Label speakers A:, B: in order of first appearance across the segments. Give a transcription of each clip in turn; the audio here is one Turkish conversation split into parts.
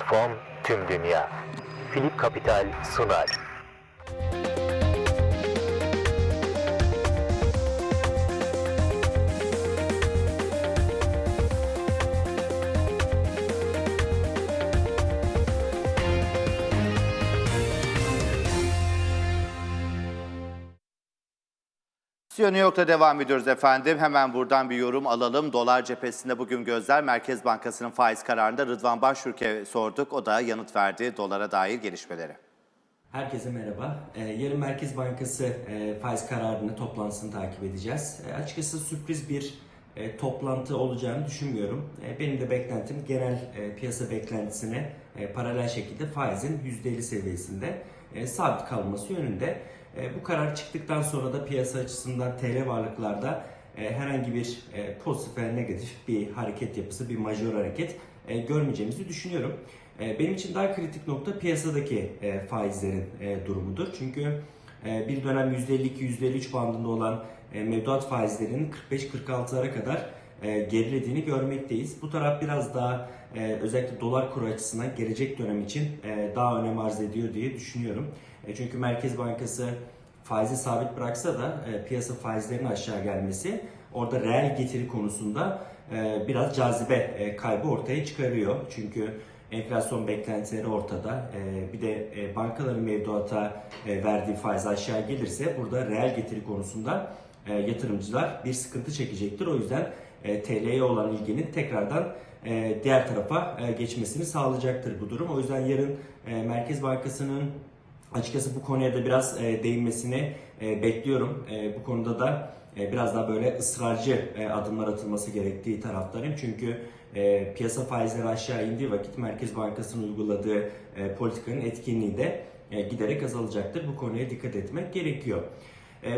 A: platform tüm dünya. Philip Capital sunar.
B: Stüdyo New York'ta devam ediyoruz efendim. Hemen buradan bir yorum alalım. Dolar cephesinde bugün gözler Merkez Bankası'nın faiz kararında Rıdvan Başşurk'e sorduk. O da yanıt verdi dolara dair gelişmeleri.
C: Herkese merhaba. Ee, yarın Merkez Bankası e, faiz kararını, toplantısını takip edeceğiz. E, açıkçası sürpriz bir e, toplantı olacağını düşünmüyorum. E, benim de beklentim genel e, piyasa beklentisine e, paralel şekilde faizin %50 seviyesinde e, sabit kalması yönünde. E, bu karar çıktıktan sonra da piyasa açısından TL varlıklarda e, herhangi bir e, pozitif veya negatif bir hareket yapısı, bir majör hareket görmeyeceğimizi düşünüyorum. Benim için daha kritik nokta piyasadaki faizlerin durumudur. Çünkü bir dönem %52-%53 bandında olan mevduat faizlerinin 45-46'lara kadar e, gerilediğini görmekteyiz. Bu taraf biraz daha e, özellikle dolar kuru açısından gelecek dönem için e, daha önem arz ediyor diye düşünüyorum. Çünkü Merkez Bankası faizi sabit bıraksa da piyasa faizlerinin aşağı gelmesi orada reel getiri konusunda biraz cazibe kaybı ortaya çıkarıyor. Çünkü enflasyon beklentileri ortada. Bir de bankaların mevduata verdiği faiz aşağı gelirse burada reel getiri konusunda yatırımcılar bir sıkıntı çekecektir. O yüzden e, TL'ye olan ilginin tekrardan e, diğer tarafa e, geçmesini sağlayacaktır bu durum. O yüzden yarın e, Merkez Bankası'nın Açıkçası bu konuya da biraz değinmesini bekliyorum. Bu konuda da biraz daha böyle ısrarcı adımlar atılması gerektiği taraftarıyım. Çünkü piyasa faizleri aşağı indiği vakit Merkez Bankası'nın uyguladığı politikanın etkinliği de giderek azalacaktır. Bu konuya dikkat etmek gerekiyor.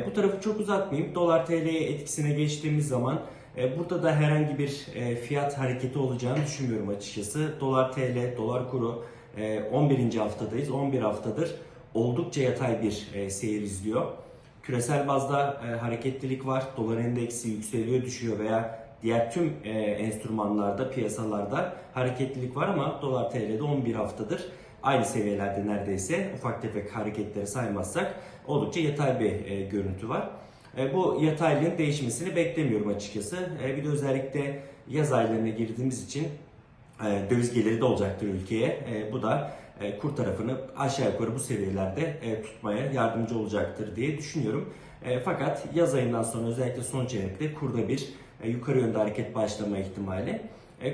C: Bu tarafı çok uzatmayayım. Dolar TL'ye etkisine geçtiğimiz zaman burada da herhangi bir e, fiyat hareketi olacağını düşünmüyorum açıkçası. Dolar TL, dolar kuru e, 11. haftadayız. 11 haftadır oldukça yatay bir e, seyir izliyor. Küresel bazda e, hareketlilik var. Dolar endeksi yükseliyor, düşüyor veya diğer tüm e, enstrümanlarda, piyasalarda hareketlilik var ama dolar TL'de 11 haftadır aynı seviyelerde neredeyse ufak tefek hareketleri saymazsak oldukça yatay bir e, görüntü var. E, bu yataylığın değişmesini beklemiyorum açıkçası. E, bir de özellikle yaz aylarına girdiğimiz için e, döviz geliri de olacaktır ülkeye. Bu da e, kur tarafını aşağı yukarı bu seviyelerde tutmaya yardımcı olacaktır diye düşünüyorum. Fakat yaz ayından sonra özellikle son çeyrekte kurda bir yukarı yönde hareket başlama ihtimali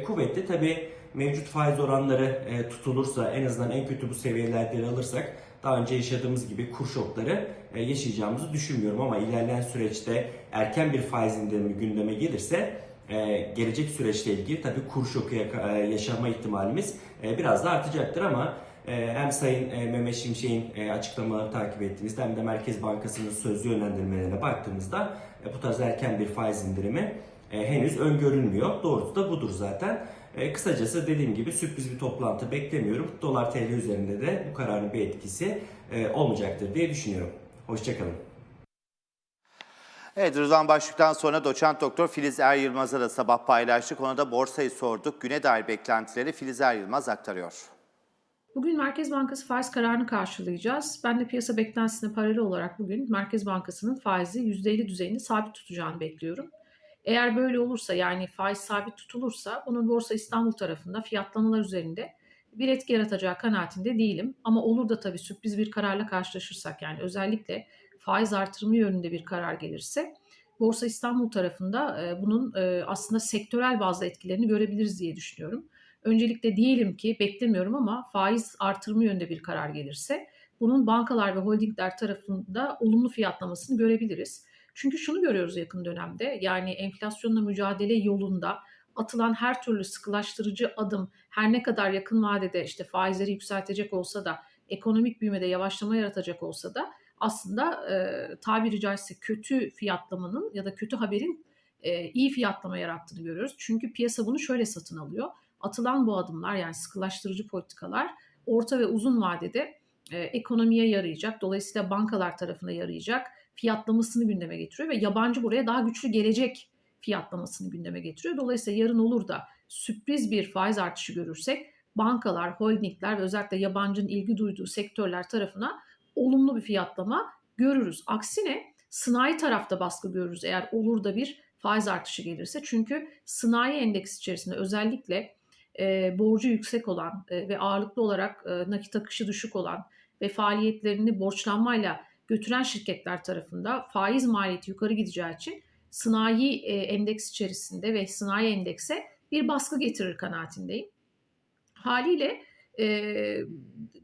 C: kuvvetli. Tabi mevcut faiz oranları tutulursa en azından en kötü bu seviyelerde alırsak daha önce yaşadığımız gibi kur şokları e, yaşayacağımızı düşünmüyorum ama ilerleyen süreçte erken bir faiz indirimi gündeme gelirse e, gelecek süreçle ilgili tabii kur şoku e, yaşama ihtimalimiz biraz da artacaktır ama hem Sayın e, Mehmet Şimşek'in e, açıklamaları takip ettiğimizde hem de Merkez Bankası'nın sözlü yönlendirmelerine baktığımızda e, bu tarz erken bir faiz indirimi henüz öngörülmüyor. Doğrusu da budur zaten. Kısacası dediğim gibi sürpriz bir toplantı beklemiyorum. Dolar TL üzerinde de bu kararın bir etkisi olmayacaktır diye düşünüyorum. Hoşçakalın.
B: Evet Rıdvan Başlık'tan sonra doçent doktor Filiz Er Yılmaz'a da sabah paylaştık. Ona da borsayı sorduk. Güne dair beklentileri Filiz Er Yılmaz aktarıyor.
D: Bugün Merkez Bankası faiz kararını karşılayacağız. Ben de piyasa beklentisine paralel olarak bugün Merkez Bankası'nın faizi %50 düzeyini sabit tutacağını bekliyorum. Eğer böyle olursa yani faiz sabit tutulursa bunun Borsa İstanbul tarafında fiyatlamalar üzerinde bir etki yaratacağı kanaatinde değilim. Ama olur da tabii sürpriz bir kararla karşılaşırsak yani özellikle faiz artırımı yönünde bir karar gelirse Borsa İstanbul tarafında e, bunun e, aslında sektörel bazda etkilerini görebiliriz diye düşünüyorum. Öncelikle diyelim ki beklemiyorum ama faiz artırımı yönünde bir karar gelirse bunun bankalar ve holdingler tarafında olumlu fiyatlamasını görebiliriz. Çünkü şunu görüyoruz yakın dönemde yani enflasyonla mücadele yolunda atılan her türlü sıkılaştırıcı adım her ne kadar yakın vadede işte faizleri yükseltecek olsa da ekonomik büyümede yavaşlama yaratacak olsa da aslında e, tabiri caizse kötü fiyatlamanın ya da kötü haberin e, iyi fiyatlama yarattığını görüyoruz. Çünkü piyasa bunu şöyle satın alıyor. Atılan bu adımlar yani sıkılaştırıcı politikalar orta ve uzun vadede e, ekonomiye yarayacak. Dolayısıyla bankalar tarafına yarayacak fiyatlamasını gündeme getiriyor ve yabancı buraya daha güçlü gelecek fiyatlamasını gündeme getiriyor. Dolayısıyla yarın olur da sürpriz bir faiz artışı görürsek bankalar, holdingler ve özellikle yabancının ilgi duyduğu sektörler tarafına olumlu bir fiyatlama görürüz. Aksine sanayi tarafta baskı görürüz eğer olur da bir faiz artışı gelirse. Çünkü sanayi endeks içerisinde özellikle e, borcu yüksek olan e, ve ağırlıklı olarak e, nakit akışı düşük olan ve faaliyetlerini borçlanmayla götüren şirketler tarafında faiz maliyeti yukarı gideceği için sanayi e, endeks içerisinde ve sanayi endekse bir baskı getirir kanaatindeyim. Haliyle e,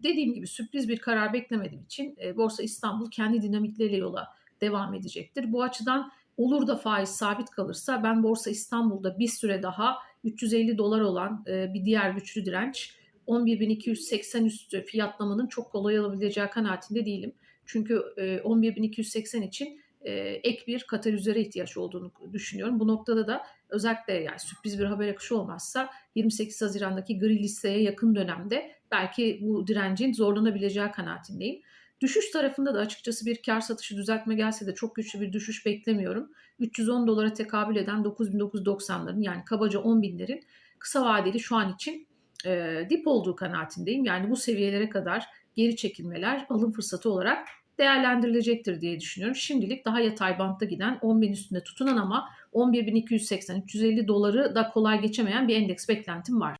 D: dediğim gibi sürpriz bir karar beklemediğim için e, Borsa İstanbul kendi dinamikleriyle yola devam edecektir. Bu açıdan olur da faiz sabit kalırsa ben Borsa İstanbul'da bir süre daha 350 dolar olan e, bir diğer güçlü direnç 11.280 üstü fiyatlamanın çok kolay alabileceği kanaatinde değilim. Çünkü e, 11.280 için e, ek bir katalizöre ihtiyaç olduğunu düşünüyorum. Bu noktada da özellikle yani sürpriz bir haber akışı olmazsa 28 Haziran'daki gri listeye yakın dönemde belki bu direncin zorlanabileceği kanaatindeyim. Düşüş tarafında da açıkçası bir kar satışı düzeltme gelse de çok güçlü bir düşüş beklemiyorum. 310 dolara tekabül eden 9990'ların yani kabaca 10 binlerin kısa vadeli şu an için e, dip olduğu kanaatindeyim. Yani bu seviyelere kadar geri çekilmeler alım fırsatı olarak değerlendirilecektir diye düşünüyorum. Şimdilik daha yatay bantta giden 10 bin üstünde tutunan ama 11.280-350 doları da kolay geçemeyen bir endeks beklentim var.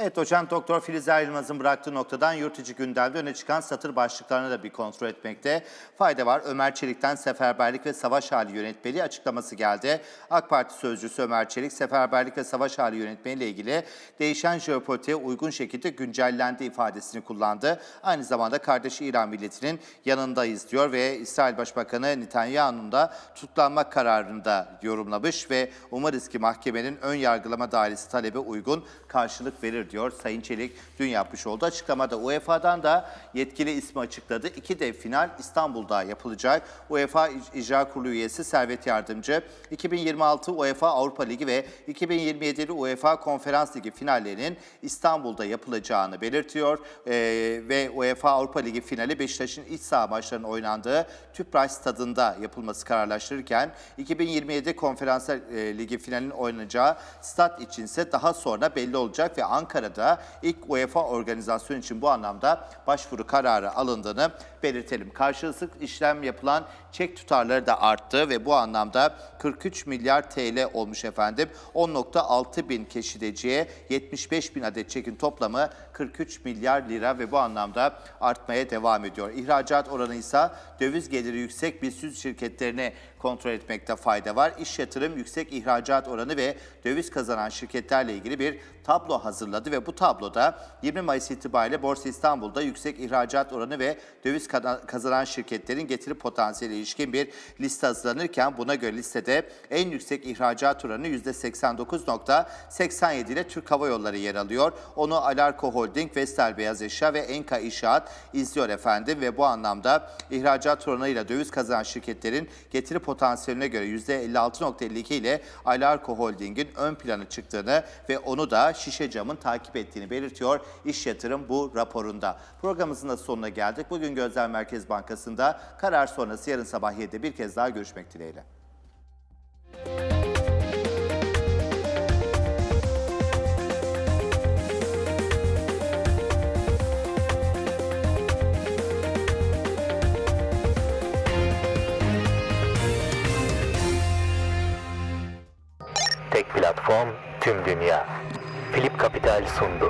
B: Evet hocam Doktor Filiz Yılmaz'ın bıraktığı noktadan yurt içi gündemde öne çıkan satır başlıklarını da bir kontrol etmekte fayda var. Ömer Çelik'ten seferberlik ve savaş hali yönetmeliği açıklaması geldi. AK Parti sözcüsü Ömer Çelik seferberlik ve savaş hali yönetmeliği ile ilgili değişen jeopolitiğe uygun şekilde güncellendi ifadesini kullandı. Aynı zamanda kardeşi İran milletinin yanındayız diyor ve İsrail Başbakanı Netanyahu'nun da tutuklanma kararını da yorumlamış ve umarız ki mahkemenin ön yargılama dairesi talebe uygun karşılık verir diyor Sayın Çelik dün yapmış olduğu açıklamada. UEFA'dan da yetkili ismi açıkladı. İki dev final İstanbul'da yapılacak. UEFA İcra Kurulu üyesi Servet Yardımcı 2026 UEFA Avrupa Ligi ve 2027 UEFA Konferans Ligi finallerinin İstanbul'da yapılacağını belirtiyor. Ee, ve UEFA Avrupa Ligi finali Beşiktaş'ın iç saha maçlarının oynandığı Tüpraş stadında yapılması kararlaştırırken 2027 Konferans e, Ligi finalinin oynanacağı stat içinse daha sonra belli olacak ve Ankara'da ilk UEFA organizasyon için bu anlamda başvuru kararı alındığını belirtelim. Karşılıksız işlem yapılan çek tutarları da arttı ve bu anlamda 43 milyar TL olmuş efendim. 10.6 bin keşideciye 75 bin adet çekin toplamı 43 milyar lira ve bu anlamda artmaya devam ediyor. İhracat oranı ise döviz geliri yüksek BIST şirketlerini kontrol etmekte fayda var. İş yatırım yüksek ihracat oranı ve döviz kazanan şirketlerle ilgili bir tablo hazırladı ve bu tabloda 20 Mayıs itibariyle Borsa İstanbul'da yüksek ihracat oranı ve döviz kazanan şirketlerin getiri potansiyeli ilişkin bir liste hazırlanırken buna göre listede en yüksek ihracat oranı %89.87 ile Türk Hava Yolları yer alıyor. Onu Alarko Holding, Vestel Beyaz Eşya ve Enka İnşaat izliyor efendim ve bu anlamda ihracat oranıyla döviz kazanan şirketlerin getiri potansiyeline göre %56.52 ile Alarko Holding'in ön plana çıktığını ve onu da Şişe Cam'ın takip ettiğini belirtiyor İş Yatırım bu raporunda. Programımızın da sonuna geldik. Bugün Gözler Merkez Bankası'nda karar sonrası yarın sabah 7'de bir kez daha görüşmek dileğiyle.
A: Tek platform tüm dünya. Capital sundu.